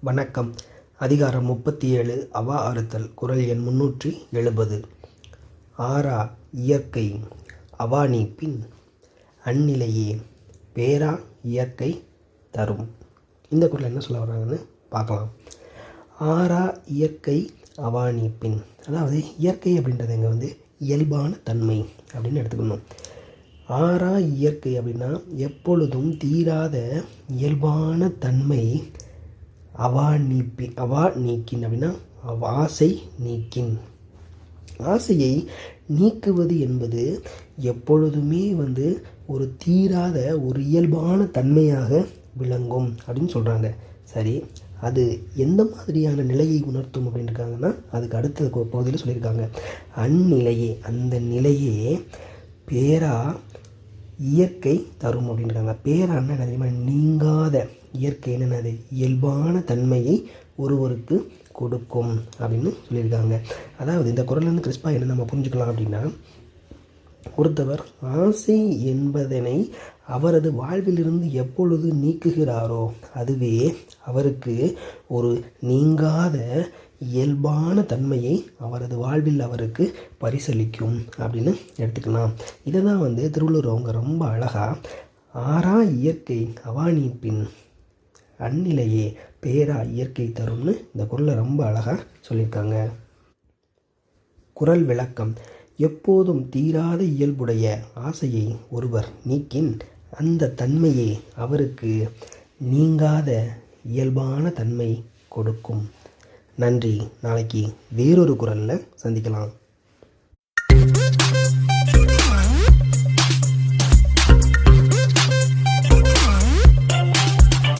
வணக்கம். அதிகாரம் முப்பத்தி ஏழு அவா அறுத்தல் குரல் எண் முன்னூற்றி எழுபது. ஆறா இயற்கை. அவானி பின் அந்நிலையே பேரா இயற்கை தரும். இந்த குரல் என்ன சொல்ல வர்றாங்கன்னு பார்க்கலாம். ஆறா இயற்கை அவானி பின். அதாவது இயற்கை அப்படின்றது இங்கே வந்து இயல்பான தன்மை அப்படின்னு எடுத்துக்கணும். ஆறா இயற்கை அப்படின்னா எப்பொழுதும் தீராத இயல்பான தன்மை அவா நீப்பி அவா நீக்கின் அப்படின்னா அவ் ஆசை நீக்கின். ஆசையை நீக்குவது என்பது எப்பொழுதுமே வந்து ஒரு தீராத ஒரு இயல்பான தன்மையாக விளங்கும் அப்படின்னு சொல்கிறாங்க சரி அது எந்த மாதிரியான நிலையை உணர்த்தும் அப்படின்னு இருக்காங்கன்னா அதுக்கு அடுத்த பகுதியில் சொல்லியிருக்காங்க. அந்நிலையே அந்த நிலையே பேரா இயற்கை தரும் அப்படின்றாங்க பேரான்னா என்ன தெரியுமா? நீங்காத இயற்கை என்னென்னது? இயல்பான தன்மையை ஒருவருக்கு கொடுக்கும் அப்படின்னு சொல்லியிருக்காங்க. அதாவது இந்த குரல்லேருந்து கிறிஸ்பா என்ன நம்ம புரிஞ்சுக்கலாம் அப்படின்னா ஒருத்தவர் ஆசை என்பதனை அவரது வாழ்விலிருந்து எப்பொழுது நீக்குகிறாரோ அதுவே அவருக்கு ஒரு நீங்காத இயல்பான தன்மையை அவரது வாழ்வில் அவருக்கு பரிசளிக்கும் அப்படின்னு எடுத்துக்கலாம். இதை தான் வந்து திருவள்ளுவர் அவங்க ரொம்ப அழகாக ஆறா இயற்கை அவானிப்பின் அந்நிலையே பேரா இயற்கை தரும்னு இந்த குரலை ரொம்ப அழகாக சொல்லியிருக்காங்க. குரல் விளக்கம். எப்போதும் தீராத இயல்புடைய ஆசையை ஒருவர் நீக்கின் அந்த தன்மையே அவருக்கு நீங்காத இயல்பான தன்மை கொடுக்கும். நன்றி. நாளைக்கு வேறொரு குரலில் சந்திக்கலாம்.